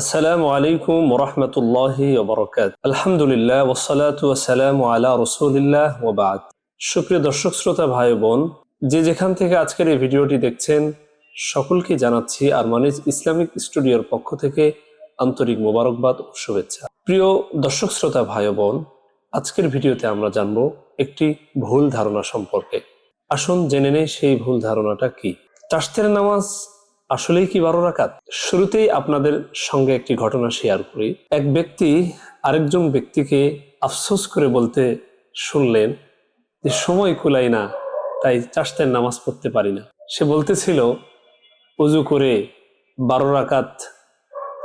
আসসালামু আলাইকুম ওরহমতুল্লাহি আলহামদুলিল্লাহ ওসালাত ওয়াসালাম আলা রসুলিল্লাহ ওবাদ সুপ্রিয় দর্শক, শ্রোতা, ভাই বোন, যে যেখান থেকে আজকের এই ভিডিওটি দেখছেন, সকলকে জানাচ্ছি আরমানিজ ইসলামিক স্টুডিওর পক্ষ থেকে আন্তরিক মোবারকবাদ ও শুভেচ্ছা। প্রিয় দর্শক, শ্রোতা, ভাই বোন, আজকের ভিডিওতে আমরা জানব একটি ভুল ধারণা সম্পর্কে। আসুন জেনে নেই সেই ভুল ধারণাটা কি। চাষতের নামাজ আসলেই কি বারো রাকাত? শুরুতেই আপনাদের সঙ্গে একটি ঘটনা শেয়ার করি। এক ব্যক্তি আরেকজন ব্যক্তিকে আফসোস করে বলতে শুনলেন যে সময় কুলাই না, তাই চাষতের নামাজ পড়তে পারি না। সে বলতেছিল, উজু করে বারো রাকাত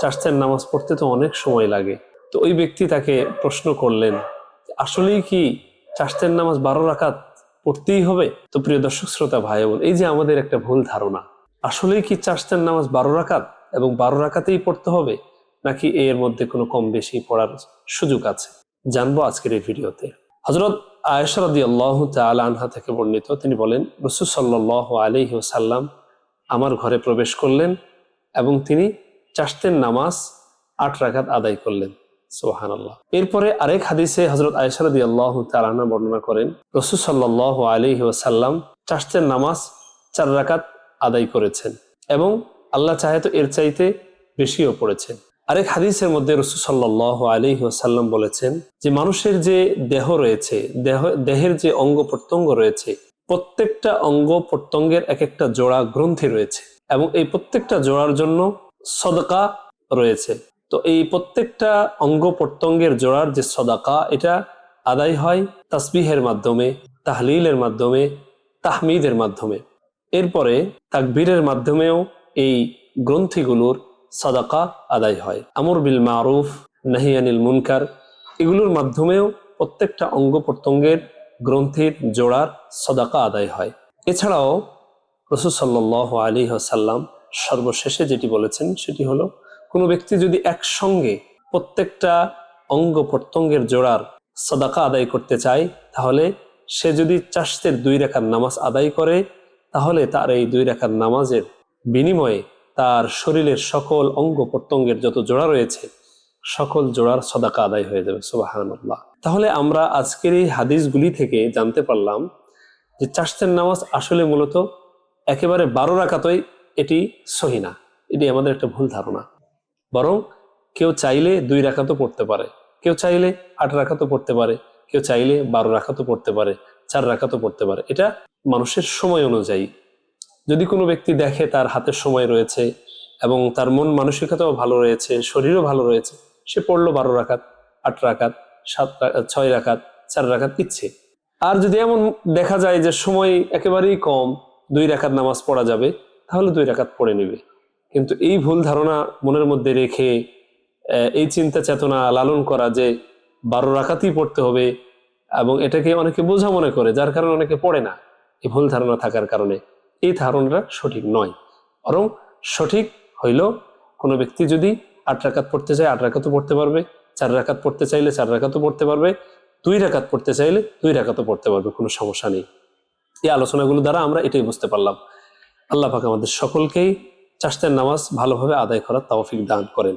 চাষতের নামাজ পড়তে তো অনেক সময় লাগে। তো ওই ব্যক্তি তাকে প্রশ্ন করলেন, আসলেই কি চাষতের নামাজ বারো রাকাত পড়তেই হবে? তো প্রিয় দর্শক, শ্রোতা, ভাই বোন, এই যে আমাদের একটা ভুল ধারণা আসলেই কি চাষতের নামাজ বারো রাকাত এবং বারো রাকাতেই পড়তে হবে? নাকি এর মধ্যে কোনো কম বেশি পড়ার সুযোগ আছে? জানব আজকের এই ভিডিওতে। হজরত আল্লাহ আনহা থেকে বর্ণিত, তিনি বলেন আলহি সাল্লাম আমার ঘরে প্রবেশ করলেন এবং তিনি চাষতের নামাজ আট রাকাত আদায় করলেন। সোহান আল্লাহ এরপরে আরেক হাদিসে হজরত আয়েশারদি আল্লাহ তালানা বর্ণনা করেন, রসুল সাল্লাহ আলহি ওসাল্লাম চাষতের নামাজ চার রাকাত আদায় করেছেন এবং আল্লাহ চাহে তো এর চাইতে বেশিও পড়েছেন। আরেক হাদিসের মধ্যে রসুল সাল্লাহ আলী সাল্লাম বলেছেন যে, মানুষের যে দেহ রয়েছে, দেহ, দেহের যে অঙ্গ প্রত্যঙ্গ রয়েছে, প্রত্যেকটা অঙ্গ প্রত্যঙ্গের এক একটা জোড়া গ্রন্থি রয়েছে এবং এই প্রত্যেকটা জোড়ার জন্য সদকা রয়েছে। তো এই প্রত্যেকটা অঙ্গ প্রত্যঙ্গের জোড়ার যে সদাকা, এটা আদায় হয় তাসবিহের মাধ্যমে, তাহলিলের মাধ্যমে, তাহমিদের মাধ্যমে। এরপরে তাকবীরের মাধ্যমেও এই গ্রন্থিগুলোর সাদাকা আদায় হয়। আমর বিল মারুফ নাহিয়ানিল মুনকার এগুলোর মাধ্যমেও প্রত্যেকটা অঙ্গ প্রত্যঙ্গের গ্রন্থির জোড়ার সদাকা আদায় হয়। এছাড়াও রসুল সাল্লাহ আলী সাল্লাম সর্বশেষে যেটি বলেছেন সেটি হলো, কোনো ব্যক্তি যদি একসঙ্গে প্রত্যেকটা অঙ্গ প্রত্যঙ্গের জোড়ার সদাকা আদায় করতে চায়, তাহলে সে যদি চাষতের দুই রেখার নামাজ আদায় করে তাহলে তার এই দুই রেখার নামাজের বিনিময়ে তার শরীরের সকল অঙ্গ প্রত্যঙ্গের যত জোড়া রয়েছে, সকল জোড়ার সদাকা আদায় হয়ে যাবে সুবাহান্লাহ তাহলে আমরা আজকের এই হাদিসগুলি থেকে জানতে পারলাম যে চাষতের নামাজ আসলে মূলত একেবারে বারো রাখাতই এটি সহি না, এটি আমাদের একটা ভুল ধারণা। বরং কেউ চাইলে দুই রাখাতো পড়তে পারে, কেউ চাইলে আট রাখাতো পড়তে পারে, কেউ চাইলে বারো রাখাতো পড়তে পারে। চার রাখাতো পড়তে পারে। এটা মানুষের সময় অনুযায়ী। যদি কোনো ব্যক্তি দেখে তার হাতের সময় রয়েছে এবং তার মন মানসিকতাও ভালো রয়েছে, শরীরও ভালো রয়েছে, সে পড়ল বারো রাখাত আট রাখাত সাত ছয় রাখাত চার রাখাত ইচ্ছে। আর যদি এমন দেখা যায় যে সময় একেবারেই কম, দুই রাখাত নামাজ পড়া যাবে, তাহলে দুই রাখাত পড়ে নেবে। কিন্তু এই ভুল ধারণা মনের মধ্যে রেখে এই চিন্তা চেতনা লালন করা যে বারো রাখাতই পড়তে হবে এবং এটাকে অনেকে বোঝা মনে করে, যার কারণে অনেকে পড়ে না। এই ভুল ধারণা থাকার কারণে এই ধারণাটা সঠিক নয়। বরং সঠিক হইল কোনো ব্যক্তি যদি আট রাকাত পড়তে চায়, আট রাকাতও পড়তে পারবে। চার রাকাত পড়তে চাইলে চার রাকাতও পড়তে পারবে। দুই রাকাত পড়তে চাইলে দুই রাকাতও পড়তে পারবে, কোনো সমস্যা নেই। এই আলোচনাগুলো দ্বারা আমরা এটাই বুঝতে পারলাম। আল্লাহ পাক আমাদের সকলকেই চাষতের নামাজ ভালোভাবে আদায় করার তৌফিক দান করেন।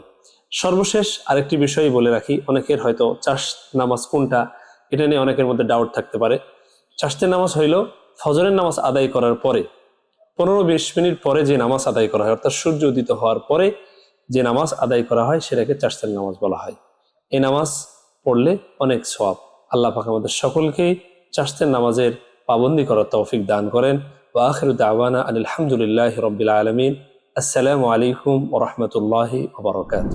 সর্বশেষ আরেকটি বিষয় বলে রাখি, অনেকের হয়তো চাষ নামাজ কোনটা এটা নিয়ে অনেকের মধ্যে ডাউট থাকতে পারে। চাষতের নামাজ হইল ফজরের নামাজ আদায় করার পরে, পনেরো বিশ মিনিট পরে যে নামাজ আদায় করা হয়, অর্থাৎ সূর্য উদিত হওয়ার পরে যে নামাজ আদায় করা হয়, সেটাকে চাষতের নামাজ বলা হয়। এই নামাজ পড়লে অনেক সব আল্লাহ পাক আমাদের সকলকেই চাষতের নামাজের পাবন্দি করার তৌফিক দান করেন। ওয়াখির দাওয়ানা আলহামদুলিল্লাহ রবিল আলমিন। আসসালামু আলাইকুম ওরহমতুল্লাহি ওবরকাত